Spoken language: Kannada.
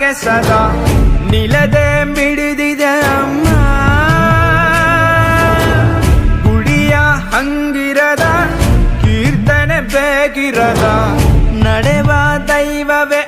ಒಳಗೆ ಸದಾ ನಿಲದೆ ಮಿಡಿದಿದೆ ಅಮ್ಮ. ಗುಡಿಯ ಹಂಗಿರದ ಕೀರ್ತನೆ ಬೇಗಿರದ ನಡೆವ ದೈವವೇ